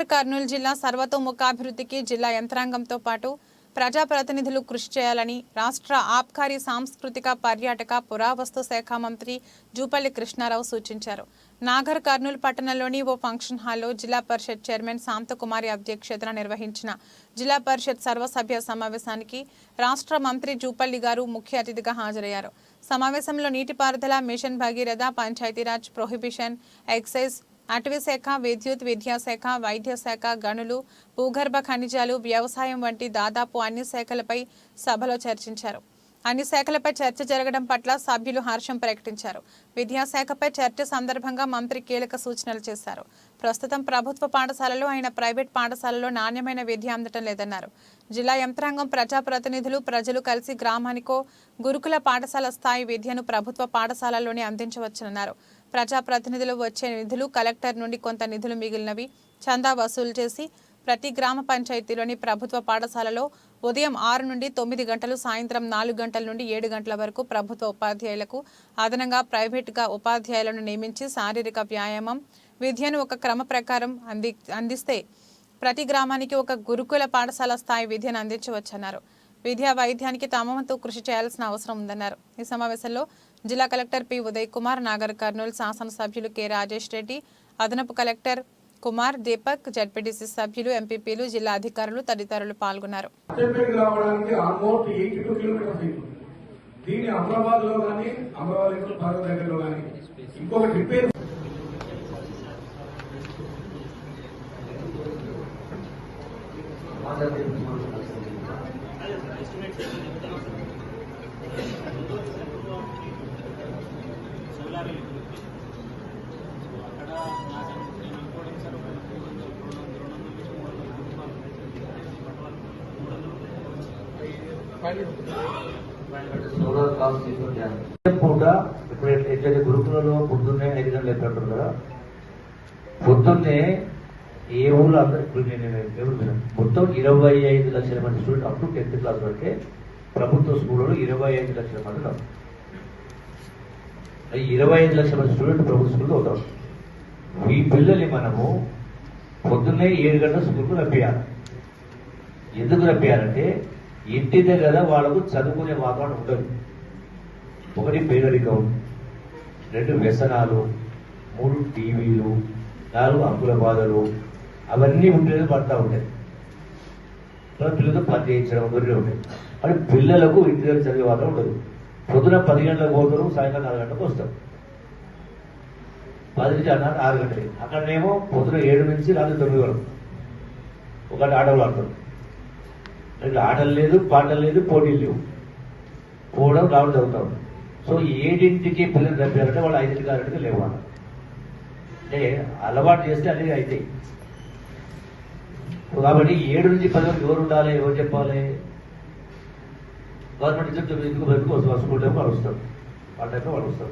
నాగర్ కర్నూలు జిల్లా సర్వతోముఖాభివృద్ధికి జిల్లా యంత్రాంగంతో పాటు ప్రజాప్రతినిధులు కృషి చేయాలని రాష్ట్ర ఆబ్కారీ సాంస్కృతిక పర్యాటక పురావస్తు శాఖ మంత్రి జూపల్లి కృష్ణారావు సూచించారు. నాగర్ కర్నూలు పట్టణంలోని ఓ ఫంక్షన్ హాల్లో జిల్లా పరిషత్ చైర్మన్ శాంతకుమారి అధ్యక్షతన నిర్వహించిన జిల్లా పరిషత్ సర్వసభ్య సమావేశానికి రాష్ట్ర మంత్రి జూపల్లి గారు ముఖ్య అతిథిగా హాజరయ్యారు. సమావేశంలో నీటిపారుదల mission Bhagiratha Panchayati Raj prohibition excise అటవీ శాఖ విద్యుత్ విద్యాశాఖ వైద్యశాఖ గనులు భూగర్భ ఖనిజాలు వ్యవసాయం వంటి దాదాపు అన్ని శాఖలపై సభలో చర్చించారు. అన్ని శాఖలపై చర్చ జరగడం పట్ల సభ్యులు హర్షం ప్రకటించారు. విద్యాశాఖపై చర్చ సందర్భంగా మంత్రి కీలక సూచనలు చేశారు. ప్రస్తుతం ప్రభుత్వ పాఠశాలలో అయిన ప్రైవేట్ పాఠశాలలో నాణ్యమైన విద్య అందటం లేదన్నారు. జిల్లా యంత్రాంగం ప్రజాప్రతినిధులు ప్రజలు కలిసి గ్రామానికో గురుకుల పాఠశాల స్థాయి విద్యను ప్రభుత్వ పాఠశాలలోనే అందించవచ్చునన్నారు ప్రజాప్రతినిధులు వచ్చే నిధులు కలెక్టర్ నుండి కొంత నిధులు మిగిలినవి. చందా వసూలు చేసి ప్రతి గ్రామ పంచాయతీలోని ప్రభుత్వ పాఠశాలలో ఉదయం ఆరు నుండి తొమ్మిది గంటలు సాయంత్రం నాలుగు గంటల నుండి ఏడు గంటల వరకు ప్రభుత్వ ఉపాధ్యాయులకు అదనంగా ప్రైవేటుగా ఉపాధ్యాయులను నియమించి శారీరక వ్యాయామం విద్యను ఒక క్రమ ప్రకారం అంది అందిస్తే ప్రతి గ్రామానికి ఒక గురుకుల పాఠశాల స్థాయి విద్యను అందించవచ్చన్నారు. విద్యా వైద్యానికి తమ వంతు కృషి చేయాల్సిన అవసరం ఉందన్నారు. ఈ సమావేశంలో జిల్లా కలెక్టర్ పి ఉదయ్ కుమార్ నాగర్ కర్నూలు శాసనసభ్యులు కె రాజేష్ రెడ్డి అదనపు కలెక్టర్ కుమార్ దీపక్ జడ్పీటీసీ సభ్యులు ఎంపీపీలు జిల్లా అధికారులు తదితరులు పాల్గొన్నారు. ఇంకొక సోలార్ కాస్ట్ తీసుకుంటాను పూట ఇప్పుడు ఎట్లయితే గురుకులలో పొద్దున్నే ఐదు గంటలు ఎక్కడ కదా? పొద్దున్నే ఏ ఊళ్ళో అందరూ ఇప్పుడు నేను ఎవరు మొత్తం ఇరవై ఐదు లక్షల మంది student up to tenth class వరకే ప్రభుత్వ స్కూళ్ళలో ఇరవై ఐదు లక్షల మంది ఈ ఇరవై ఐదు లక్షల మంది స్టూడెంట్ ప్రభుత్వ స్కూల్లో అవుతారు ఈ పిల్లల్ని మనము పొద్దున్నే ఏడు గంటల స్కూల్కు రప్పియాలి ఎందుకు రప్పియాలంటే ఇంటి దగ్గర వాళ్ళకు చదువుకునే వాతావరణం ఉండదు. ఒకటి పేదరికం రెండు వ్యసనాలు మూడు టీవీలు నాలుగు అంకుల బాధలు అవన్నీ ఉండేది పడతా ఉంటాయి. పిల్లలతో పని చేయించడం దొరికి ఉంటాయి పిల్లలకు ఇంటి దగ్గర చదివే వాతావరణం ఉండదు. పొద్దున పది గంటలకు పోతారు సాయంకాలం నాలుగు గంటలకు వస్తారు. పది నుంచి అన్నారు ఆరు గంటలకి అక్కడనేమో పొద్దున ఏడు నుంచి రాత్రి తొమ్మిది వరకు. ఒకటి ఆటలు ఆడతారు. రెండు ఆటలు లేదు పాటలు లేదు పోటీలు లేవు. పోవడం రావడం జరుగుతాం సో ఏడింటికి పిల్లలు తప్పారంటే వాళ్ళు ఐదింటికి ఆరింటికి లేవాలి. అంటే అలవాటు చేస్తే అనేది అవుతాయి కాబట్టి ఏడు నుంచి పది వరకు ఎవరు ఉండాలి? ఎవరు చెప్పాలి? గవర్నమెంట్ ఇచ్చిన ఎందుకు వరకు వస్తారు స్కూల్ టైం వాళ్ళు వస్తారు. ఆ టైంలో వాళ్ళు వస్తారు.